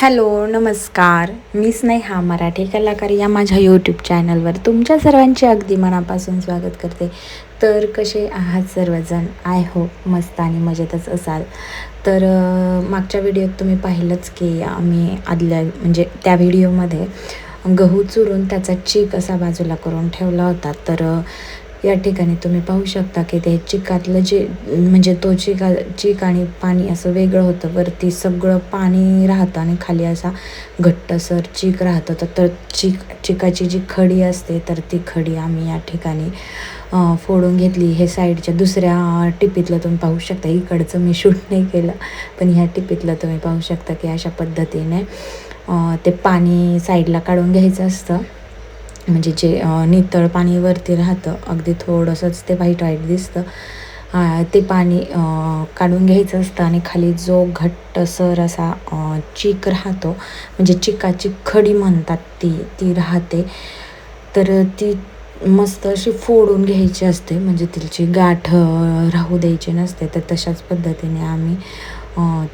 Hello नमस्कार. मी स्नेहा मराठी कलाकार या माझ्या यूट्यूब चॅनलवर तुमच्या सर्वांचे अगदी मनापासून स्वागत करते. तर कसे आहात सर्वजण? आय होप मस्त आणि मजेतच असाल. तर मागच्या व्हिडिओत तुम्ही पाहिलंच की आम्ही आदल्या म्हणजे त्या व्हिडिओमध्ये गहू चुरून त्याचा चीक असा बाजूला करून ठेवला होता. तर या ठिकाणी तुम्ही पाहू शकता की ते चिकातलं जे म्हणजे तो चिका चिक आणि पाणी असं वेगळं होतं. वरती सगळं पाणी राहतं आणि खाली असा घट्टसर चिक राहतं. तर तर चिक चिकाची जी खडी असते तर ती खडी आम्ही या ठिकाणी फोडून घेतली. हे साईडच्या दुसऱ्या टिपीतलं तुम्ही पाहू शकता. इकडचं मी शूट नाही केलं पण ह्या टिपीतलं तुम्ही पाहू शकता की अशा पद्धतीने ते पाणी साईडला काढून घ्यायचं असतं. म्हणजे जे नितळ पाणी वरती राहतं अगदी थोडंसंच ते व्हाईट व्हाईट दिसतं. ते पाणी काढून घ्यायचं असतं आणि खाली जो घट्टसर असा चीक चिक राहतो म्हणजे चिकाची खडी म्हणतात ती ती राहते. तर ती मस्त अशी फोडून घ्यायची असते म्हणजे तिची गाठ राहू द्यायची नसते. तर तशाच पद्धतीने आम्ही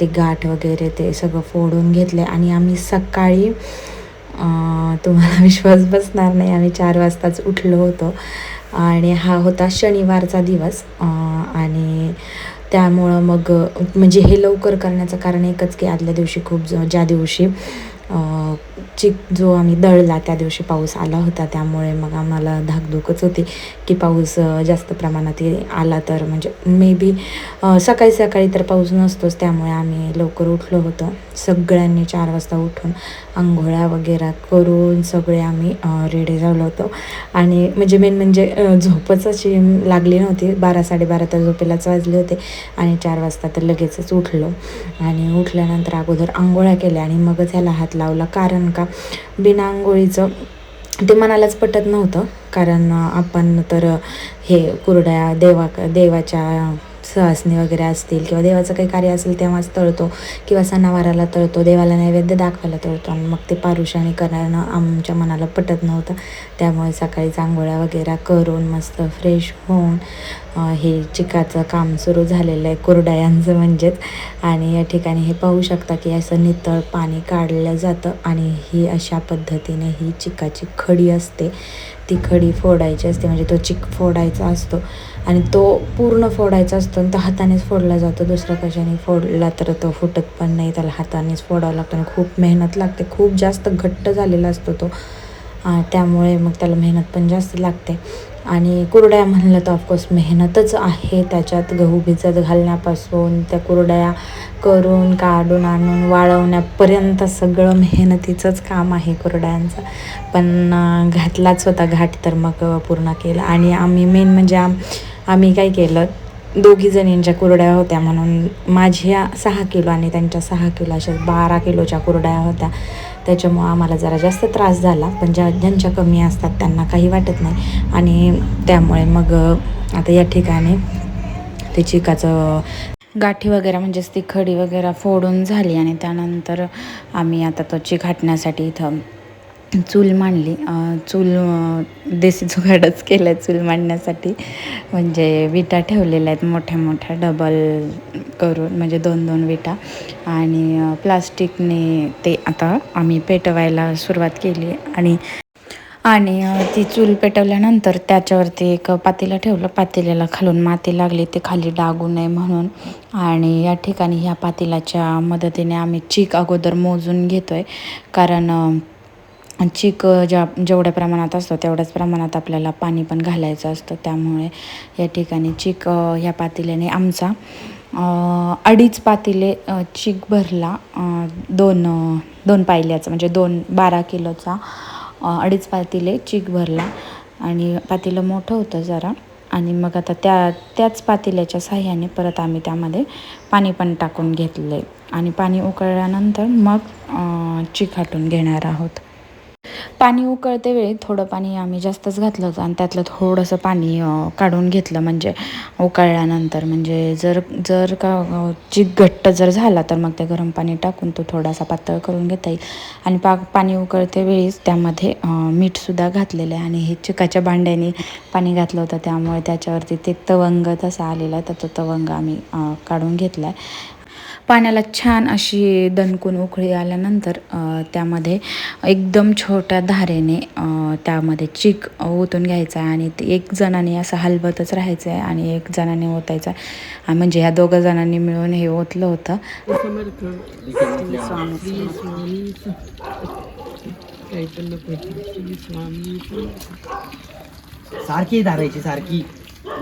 ते गाठ वगैरे ते सगळं फोडून घेतले आणि आम्ही सकाळी तुम्हाला विश्वास बसणार नाही. आम्ही चार वाजताच उठलो होतो. आणि हा होता शनिवारचा दिवस. आणि त्यामुळं मग म्हणजे हे लवकर करण्याचं कारण एकच की आदल्या दिवशी खूप ज ज्या दिवशी चिक जो आम्ही दळला त्या दिवशी पाऊस आला होता. त्यामुळे मग आम्हाला धाकधूकच होती की पाऊस जास्त प्रमाणात आला तर. म्हणजे मे बी सकाळी सकाळी तर पाऊस नसतोच. त्यामुळे आम्ही लवकर उठलो होतो. सगळ्यांनी चार वाजता उठून आंघोळ्या वगैरे करून सगळे आम्ही रेडी झालो होतो. आणि म्हणजे मेन म्हणजे झोपच अशी लागली नव्हती. बारा साडेबारा तर झोपेलाच वाजले होते आणि चार वाजता तर लगेचच उठलो. आणि उठल्यानंतर अगोदर आंघोळ्या केल्या आणि मगच ह्याला हात लावला. कारण का? बिना आंघोळीचं ते मनालाच पटत नव्हतं. कारण आपण तर हे कुरड्या देवा देवाच्या सहसनी वगैरे असतील किंवा देवाचं काही कार्य असेल तेव्हाच तळतो किंवा सणावाराला तळतो देवाला नैवेद्य दाखवायला तळतो आणि मग ते पारुषाणी करणं आमच्या मनाला पटत नव्हतं. त्यामुळे सकाळी चांगोळ्या वगैरे करून मस्त फ्रेश होऊन हे चिकाचं काम सुरू झालेलं आहे कुरडायांचं म्हणजेच. आणि या ठिकाणी हे पाहू शकता की असं नितळ पाणी काढलं जातं आणि ही अशा पद्धतीने ही चिकाची खडी असते. ती खडी फोडायची असते म्हणजे तो चिक फोडायचा असतो. आणि तो पूर्ण फोडायचा असतो आणि तो हातानेच फोडला जातो. दुसऱ्या कशाने फोडला तर तो फुटत पण नाही. त्याला हातानेच फोडावं लागतं आणि खूप मेहनत लागते. खूप जास्त घट्ट झालेला असतो तो. त्यामुळे मग त्याला मेहनत पण जास्त लागते. आणि कुरड्या म्हणलं तर ऑफकोर्स मेहनतच आहे त्याच्यात गहू भिजत घालण्यापासून त्या कुरड्या करून काढून आणून वाळवण्यापर्यंत सगळं मेहनतीचंच काम आहे कुरड्यांचं. पण घातलाच होता घाट तर मग पूर्ण केला. आणि आम्ही मेन म्हणजे आम आम्ही काय केलं दोघी जणींच्या कुरड्या होत्या म्हणून माझ्या सहा किलो आणि त्यांच्या सहा किलो अशा बारा किलोच्या कुरड्या होत्या. त्याच्यामुळं आम्हाला जरा जास्त त्रास झाला. पण ज्या ज्यांच्या कमी असतात त्यांना काही वाटत नाही. आणि त्यामुळे मग आता या ठिकाणी ते चिकाचं गाठी वगैरे म्हणजेच ती खडी वगैरे फोडून झाली आणि त्यानंतर आम्ही आता तो चिक इथं चूल मांडली. चूल देसी जुगाडच केला आहे चूल मांडण्यासाठी. म्हणजे विटा ठेवलेल्या आहेत मोठ्या मोठ्या डबल करून म्हणजे दोन दोन विटा. आणि प्लास्टिकने ते आता आम्ही पेटवायला सुरुवात केली. आणि आणि ती चूल पेटवल्यानंतर त्याच्यावरती एक पातेलं ठेवलं. पातेल्याला खालून माती लागली. ते खाली डागू नये म्हणून. आणि या ठिकाणी ह्या पातेलाच्या मदतीने आम्ही चीक अगोदर मोजून घेतो आहे कारण चीक ज्या जेवढ्या प्रमाणात असतो तेवढ्याच प्रमाणात आपल्याला पाणी पण घालायचं असतं. त्यामुळे या ठिकाणी चीक ह्या पातेल्याने आमचा अडीच पातेले चीक भरला. दोन दोन पायल्याचा म्हणजे दोन बारा किलोचा अडीच पातेले चीक भरला. आणि पातेलं मोठं होतं जरा. आणि मग आता त्या त्याच पातेल्याच्या साह्याने परत आम्ही त्यामध्ये पाणी पण टाकून घेतलं आहे आणि पाणी उकळल्यानंतर मग चीक हाटून घेणार आहोत. पाणी उकळते वेळी थोडं पाणी आम्ही जास्तच घातलं होतं आणि त्यातलं थोडंसं पाणी काढून घेतलं. म्हणजे उकळल्यानंतर म्हणजे जर जर का अ, चिक घट्ट जर झाला तर मग ते गरम पाणी टाकून तो थोडासा पातळ करून घेता येईल. आणि पाक पाणी उकळते वेळीच त्यामध्ये मीठसुद्धा घातलेलं आहे. आणि हे चिकाच्या भांड्याने पाणी घातलं होतं. त्यामुळे त्याच्यावरती ते तवंग तसा आलेला आहे. तर तो तवंग आम्ही काढून घेतला आहे. पाण्याला छान अशी दणकून उकळी आल्यानंतर त्यामध्ये एकदम छोट्या धारेने त्यामध्ये चिक ओतून घ्यायचा आहे आणि ते एक जणाने असं हलवतच राहायचं आहे आणि एक जणाने ओतायचं. आहे म्हणजे ह्या दोघं जणांनी मिळून हे ओतलं होतं. सारखी धरायची सारखी.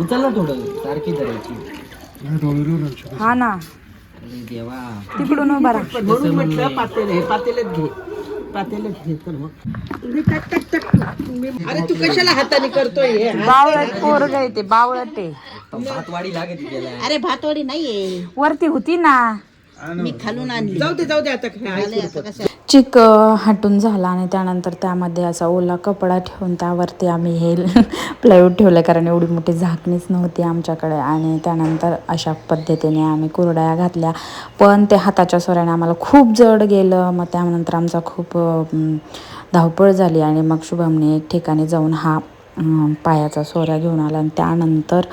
उचल ना थोडं सारखी धरायची. हा ना. देवा. तिकडून उभा राहा. म्हणून म्हटलं पातेल हे पातेलच घे. पातेलच घे तर मग. मी टक टक टक. मी- अरे तू कशाला हाताने करतोय हे? बावळट पोरग आहे ते बावळट आहे. भातवाडी लागत गेला अरे भातवडी नाहीये. वरती होती ना. मी खालून आणली. जाऊ दे जाऊ दे आता. काय कसं चिक हटून झाला आणि त्यानंतर त्यामध्ये असा ओला कपडा ठेवून त्यावरती आम्ही हे प्लायवूड ठेवलं कारण एवढी मोठी झाकणीच नव्हती आमच्याकडे. आणि त्यानंतर अशा पद्धतीने आम्ही कुरड्या घातल्या. पण ते हाताच्या सोऱ्याने आम्हाला खूप जड गेलं. मग त्यानंतर आमचा खूप धावपळ झाली आणि मग शुभमने एक ठिकाणी जाऊन हा पायाचा सोऱ्या घेऊन आला. आणि त्यानंतर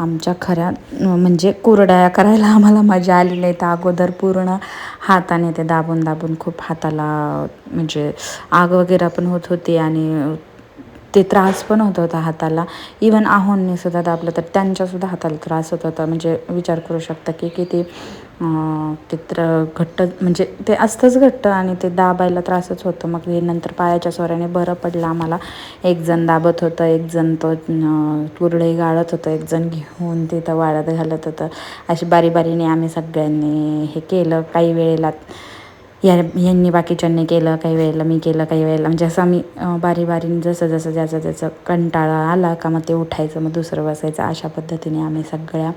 आमच्या खऱ्या म्हणजे कुरड्या करायला आम्हाला मजा आली नाही. तर अगोदर पूर्ण हाताने ते दाबून दाबून खूप हाताला म्हणजे आग वगैरे पण होत होती आणि ते त्रास पण होत होता हाताला. इवन आहोंनी सुद्धा दाबलं तर त्यांच्यासुद्धा हाताला त्रास होत होता. म्हणजे विचार करू शकता की किती ते तर घट्ट म्हणजे ते असतंच घट्ट आणि ते दाबायला त्रासच होतं. मग हे नंतर पायाच्या सोऱ्याने बरं पडलं आम्हाला. एक जण दाबत होतं एक जण तो कुरडे गाळत होतं एक जण घेऊन तिथं वाळत घालत होतं. अशी बारी बारीने आम्ही सगळ्यांनी हे केलं. काही वेळेला या यांनी बाकीच्यांनी केलं काही वेळेला मी केलं काही वेळेला म्हणजे असं आम्ही बारी बारीने जसं जसं ज्याचं त्याचं कंटाळा आला का मग ते उठायचं मग दुसरं बसायचं. अशा पद्धतीने आम्ही सगळ्या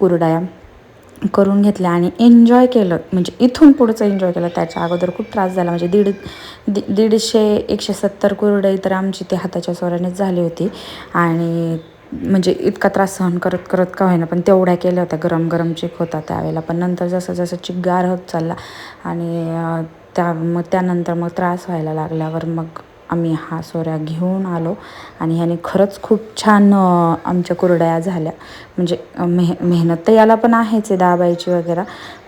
कुरड्या करून घेतल्या आणि एन्जॉय केलं. म्हणजे इथून पुढचं एन्जॉय केलं. त्याच्या अगोदर खूप त्रास झाला. म्हणजे दीड दि दीडशे एकशे सत्तर कुरडई तर आमची ते हाताच्या स्वरानेच झाली होती. आणि म्हणजे इतका त्रास सहन करत करत का होईना. पण तेवढ्या केल्या होत्या. गरम गरम चिक होता त्यावेळेला. पण नंतर जसं जसं चिक गार होत चालला आणि त्या मग त्यानंतर मग त्रास व्हायला लागल्यावर मग आम्ही हा सोऱ्या घेऊन आलो. आणि ह्याने खरंच खूप छान आमच्या कुरड्या झाल्या. म्हणजे मेह मेहनत तर याला पण आहेच आहे दाबायची वगैरे.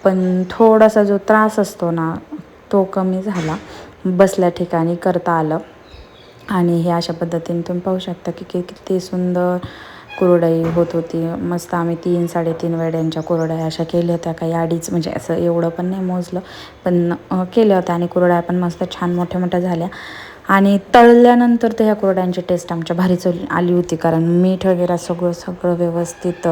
पण थोडासा जो त्रास असतो ना तो कमी झाला. बसल्या ठिकाणी करता आलं. आणि हे अशा पद्धतीने तुम्ही पाहू शकता की कि- किती सुंदर कुरडई होत होती. मस्त आम्ही तीन साडेतीन वेड्यांच्या कुरड्या अशा केल्या होत्या. काही अडीच म्हणजे असं एवढं पण नाही मोजलं. पण केल्या होत्या आणि कुरड्या पण मस्त छान मोठ्या मोठ्या झाल्या. आणि तळल्यानंतर तर ह्या कुरड्यांची टेस्ट आमच्या भारीच आली होती कारण मीठ वगैरे सगळं सगळं व्यवस्थित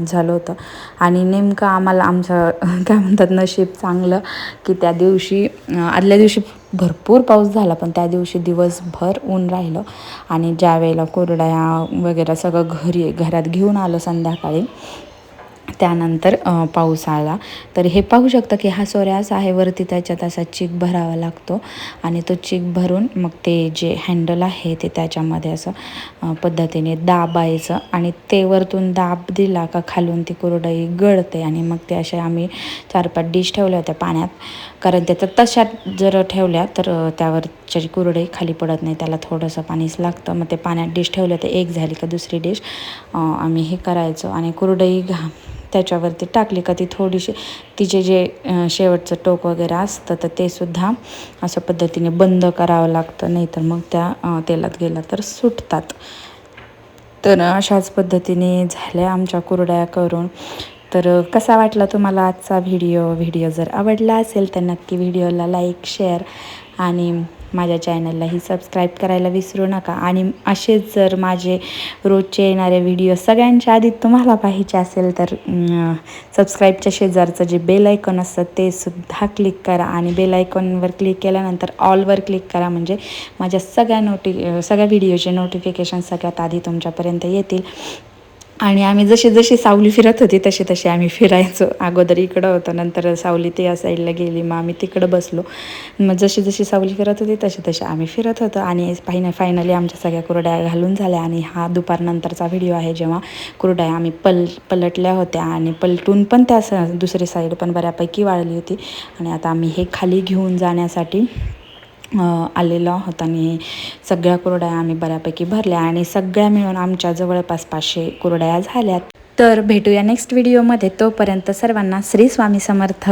झालं होतं. आणि नेमकं आम्हाला आमचं काय म्हणतात नशीब चांगलं की त्या दिवशी आदल्या दिवशी भरपूर पाऊस झाला पण त्या दिवशी दिवसभर ऊन राहिलं. आणि ज्या वेळेला कोरड्या वगैरे सगळं घरी घरात घेऊन आलं संध्याकाळी त्यानंतर पाऊस आला. तर हे पाहू शकता की हा सोऱ्या असा आहे वरती त्याच्यात असा चीक भरावा लागतो आणि तो चिक भरून मग ते जे हँडल आहे ते त्याच्यामध्ये असं पद्धतीने दाबायचं आणि ते वरतून दाब दिला का खालून ती कुरडई गळते आणि मग ते असे आम्ही चार पाच डिश ठेवल्या होत्या पाण्यात. कारण त्याचं तशात जर ठेवल्या तर त्यावरच्या कुरडई खाली पडत नाही त्याला थोडंसं पाणीच लागतं. मग ते पाण्यात डिश ठेवलं तर एक झाली का दुसरी डिश आम्ही हे करायचो आणि कुरडई घा त्याच्यावरती टाकली का ती थोडीशी तिचे जे शेवटचं टोक वगैरे असतं तर ते सुद्धा अशा पद्धतीने बंद करावं लागतं नाहीतर मग त्या तेलात गेला तर सुटतात. तर अशाच पद्धतीने झाल्या आमच्या कुरड्या करून. तर कसा वाटला तुम्हाला आजचा व्हिडिओ? व्हिडिओ जर आवडला असेल तर नक्की व्हिडिओला लाईक शेअर आणि माझ्या चॅनललाही सबस्क्राईब करायला विसरू नका. आणि असेच जर माझे रोजचे येणारे व्हिडिओ सगळ्यांच्या आधी तुम्हाला पाहिजे असेल तर सबस्क्राईबच्या शेजारचं जे बेल आयकॉन असतं ते सुद्धा क्लिक करा. आणि बेल आयकॉनवर क्लिक केल्यानंतर ऑलवर क्लिक करा. म्हणजे माझ्या सगळ्या नोटि सगळ्या व्हिडिओचे नोटिफिकेशन सगळ्यात आधी तुमच्यापर्यंत येतील. आणि आम्ही जशी जशी सावली फिरत होती तशी तशी आम्ही फिरायचो. अगोदर इकडं होतं नंतर सावली ते या साईडला गेली मग आम्ही तिकडं बसलो. मग जशी जशी सावली फिरत होती तशी तशी आम्ही फिरत होतो. आणि फायन फायनली आमच्या सगळ्या कुरड्या घालून झाल्या. आणि हा दुपारनंतरचा व्हिडिओ आहे जेव्हा कुरड्या आम्ही पल पलटल्या होत्या. आणि पलटून पण त्या स दुसरी साईड पण बऱ्यापैकी वाळली होती. आणि आता आम्ही हे खाली घेऊन जाण्यासाठी आलेलो आहोत आणि सगळ्या कुरड्या आम्ही बऱ्यापैकी भरल्या आणि सगळ्या मिळून आमच्या जवळपास पाचशे कुरड्या झाल्यात. तर भेटूया नेक्स्ट व्हिडिओमध्ये तोपर्यंत सर्वांना श्री स्वामी समर्थ.